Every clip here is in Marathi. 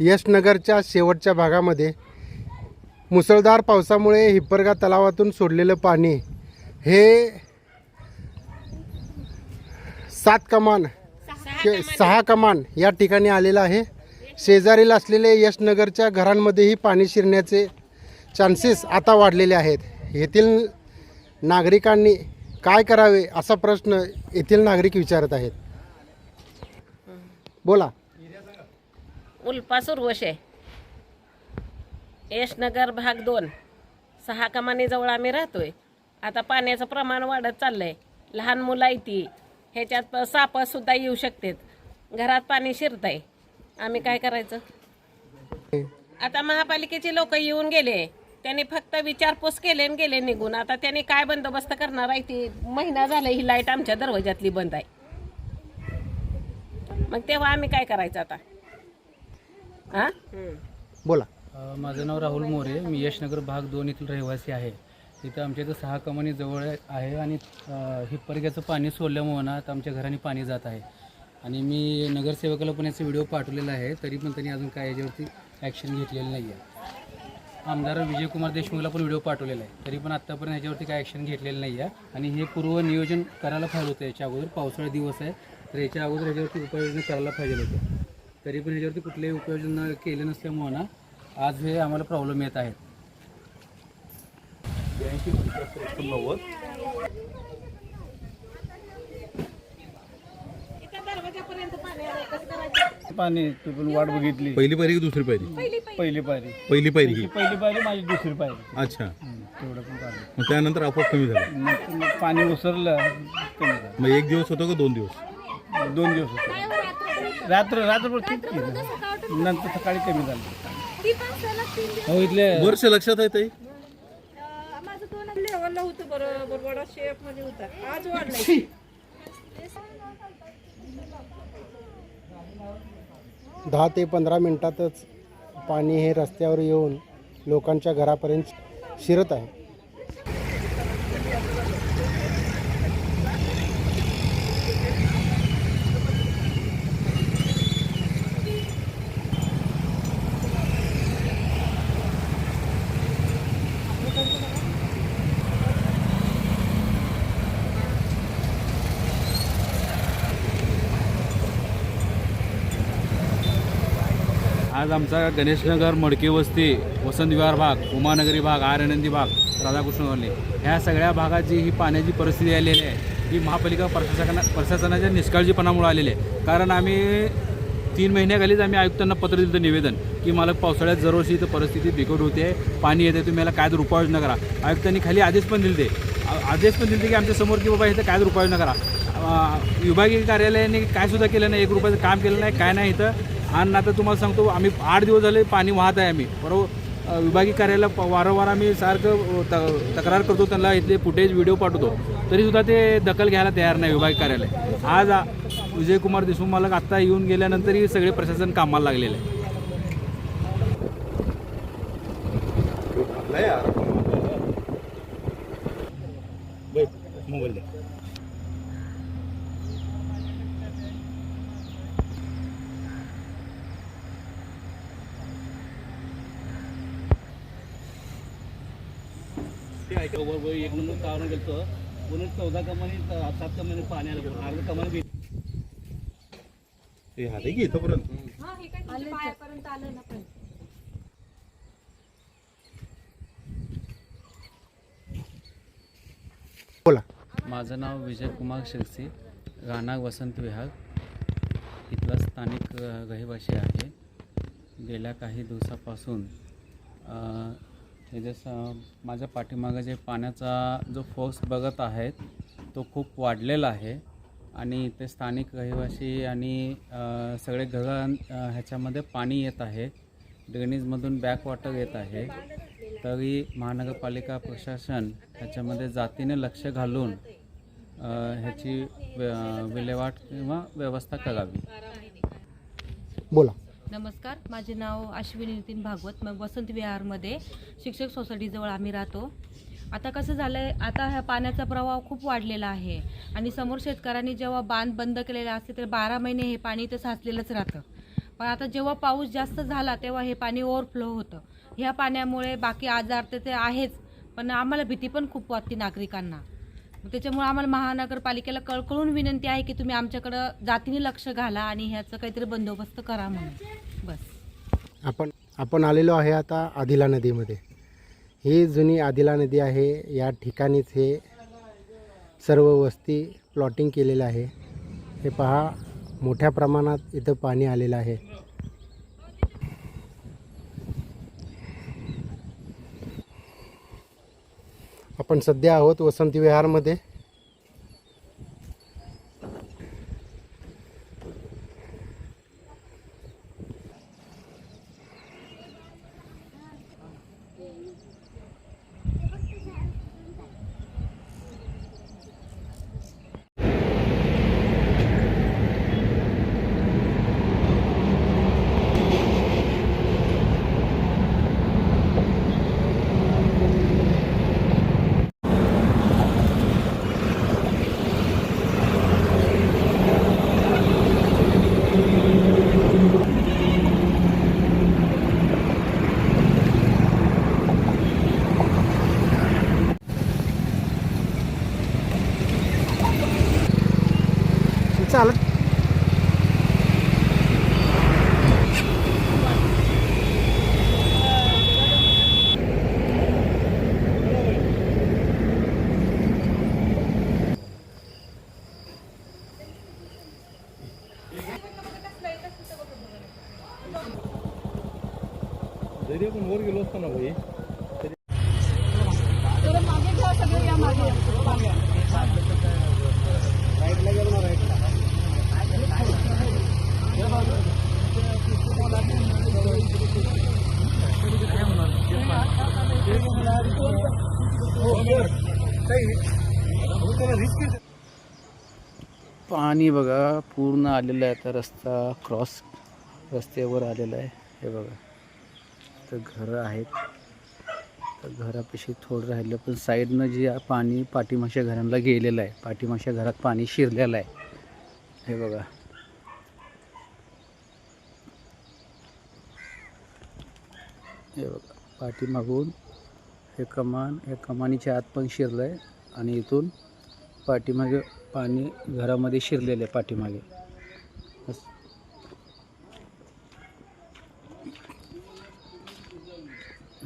यशनगरच्या शेवटच्या भागामध्ये मुसळधार पावसामुळे हिप्परगा तलावातून सोडलेलं पाणी हे सात कमान शे- सहा कमान या ठिकाणी आलेलं आहे. शेजारील असलेले यशनगरच्या घरांमध्येही पाणी शिरण्याचे चान्सेस आता वाढलेले आहेत. येथील नागरिकांनी काय करावे असा प्रश्न येथील नागरिक विचारत आहेत. बोला. उल्पा सुरवशे यशनगर भाग दोन. सहा कमानीजवळ आम्ही राहतोय. आता पाण्याचं प्रमाण वाढत चाललंय. लहान मुलं आहे ती. ह्याच्यात सापसुद्धा येऊ शकतात. घरात पाणी शिरतंय. आम्ही काय करायचं? आता महापालिकेचे लोक येऊन गेले. त्यांनी फक्त विचारपूस केले आणि गेले निघून. आता त्यांनी काय बंदोबस्त करणार आहे ती महिना झाला ही लाइट आमच्या दरवाजातली बंद आहे. मग तेव्हा आम्ही काय करायचं आता? हा? बोला. अ, माझं नाव राहुल मोरे. मी यशनगर भाग दोन येथील रहिवासी आहे. इथं आमच्या इथं सहा कमानी जवळ आहे आणि अ, हिप्परग्याचं पाणी सोडल्यामुळं ना आता आमच्या घराने पाणी जात आहे. आणि मी नगरसेवकाला पण याचा व्हिडिओ पाठवलेला आहे तरी पण त्यांनी अजून काय याच्यावरती ॲक्शन घेतलेलं नाही आहे आमदार विजयकुमार देशमुखला पण व्हिडिओ पाठवलेला आहे तरी पण आत्तापर्यंत याच्यावरती काय ॲक्शन घेतलेलं नाही आहे आणि हे पूर्व नियोजन करायला पाहिजे होतं याच्या अगोदर. पावसाळा दिवस आहे तर याच्या अगोदर याच्यावरती उपाययोजना करायला पाहिजे होतं तरी पण याच्यावरती कुठलेही उपाययोजना केले नसल्यामुळं ना आज हे आम्हाला प्रॉब्लेम येत आहेत. पाणी ते पण वाट बघितली. पहिली पायरी की दुसरी पायरी? पहिली पायरी. पहिली पायरी. ही? पहिली पायरी माझी दुसरी पायरी. अच्छा. तेवढं पण पाणी मग त्यानंतर आपोआप कमी झालं. मग मग पाणी उसरलं कमी झालं. मग एक दिवस होतो का दोन दिवस? दोन दिवस होते. रात्र रात्रभर ठीक केलं. नंतर सकाळी कमी झालं. हो इथले वर्ष लक्षात आहे ताई? लेवलला होतं बरोबर बडा शेपमध्ये होता. आज वाढलाय. दहा ते पंधरा मिनिटातच पाणी हे रस्त्यावर येऊन लोकांच्या घरापर्यंत शिरत आहे. आज आमचा गणेशनगर मडकी वस्ती वसंत विहार भाग उमानगरी भाग आरनंदी भाग राधाकृष्ण ह्या सगळ्या भागात जी ही पाण्याची परिस्थिती आलेली आहे. ही महापालिका प्रशासना प्रशासनाच्या निष्काळजीपणामुळे आलेली आहे. कारण आम्ही तीन महिन्याखालीच आम्ही आयुक्तांना पत्र दिलं निवेदन की मला पावसाळ्यात दरवर्षी इथं परिस्थिती बिकट होते पाणी येते तुम्ही याला काय उपाययोजना करा. आयुक्तांनी खाली आदेश पण दिले आदेश पण दिले की आमच्यासमोर की बाबा इथं काय उपाययोजना करा. विभागीय कार्यालयाने काय सुद्धा केलं नाही एक रुपयाचं काम केलं नाही काय नाही इथं. आणि आता तुम्हाला सांगतो आम्ही आठ दिवस झाले पाणी वाहत आहे आम्ही. बरोबर? विभागीय कार्यालय प- वारंवार आम्ही सारखं त तक्रार करतो त्यांना इथले फुटेज व्हिडिओ पाठवतो. तरीसुद्धा ते दखल घ्यायला तयार नाही विभागीय कार्यालय. आज विजयकुमार देशमुख मालक आत्ता येऊन गेल्यानंतरही सगळे प्रशासन कामाला लागलेलं आहे. एक नंबर कारण गेलो म्हणून चौदा कमानी सात कमानी पाणी आलं अर्ध कमानी हे हात आहे की इथंपर्यंत? बोला. माझं नाव विजयकुमार शिरसी राहणार वसंत विहार इथला स्थानिक अ, रहिवासी आहे. गेल्या काही दिवसापासून अ, हे जसं माझ्या पाठीमागं जे पाण्याचा जो फोर्स बघत आहेत तो खूप वाढलेला आहे. आणि इथे स्थानिक रहिवासी आणि सगळे घरां ह्याच्यामध्ये पाणी येत आहे. ड्रेनेजमधून बॅकवॉटर येत आहे. तरी महानगरपालिका प्रशासन ह्याच्यामध्ये जातीने लक्ष घालून ह्याची विल्हेवाट किंवा व्यवस्था करावी. बोला. नमस्कार माझे नाव अश्विनी नितीन भागवत मग वसंत विहारमध्ये शिक्षक सोसायटीजवळ आम्ही राहतो. आता कसं झालं आहे आता ह्या पाण्याचा प्रवाह खूप वाढलेला आहे आणि समोर शेतकऱ्यांनी जेव्हा बांध बंद केलेले असते तर बारा महिने हे पाणी इथं साचलेलंच राहतं. पण आता जेव्हा पाऊस जास्त झाला तेव्हा हे पाणी ओव्हरफ्लो होतं. ह्या पाण्यामुळे बाकी आजार तर ते आहेच पण आम्हाला भीती पण खूप वाटते नागरिकांना. त्याच्यामुळे आम्हाला महानगरपालिकेला कळकळून विनंती आहे की तुम्ही आमच्याकडं जातीने लक्ष घाला आणि ह्याचं काहीतरी बंदोबस्त करा म्हणून. बस. आपण आपण आलेलो आहे आता आदिला नदीमध्ये. ही जुनी आदिला नदी आहे. या ठिकाणीच हे सर्व वस्ती प्लॉटिंग केलेलं आहे. हे पहा मोठ्या प्रमाणात इथं पाणी आलेलं आहे. आपण सध्या आहोत वसंत विहारमध्ये. जरी आपण वर गेलो असतो ना भाई पाणी बघा पूर्ण आलेलं आहे आता रस्ता क्रॉस रस्त्यावर आलेला आहे. हे बघा. तर घरं आहेत. तर घरापाशी थोडं राहिलं पण साईडनं जे पाणी पाठीमाशा घरांना गेलेलं आहे. पाठीमाशा घरात पाणी शिरलेलं आहे. हे बघा. हे बघा. पाठीमागून हे कमान हे कमानीच्या आत पण शिरलं आहे आणि इथून पाठीमागे पाणी घरामध्ये शिरलेलं आहे पाठीमागे.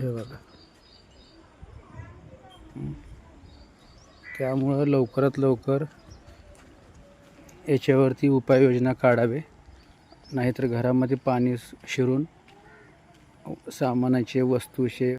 हे बघा. त्यामुळं लवकरात लवकर याच्यावरती उपाययोजना काढावे. नाहीतर घरामध्ये पाणी शिरून सामानाचे वस्तूचे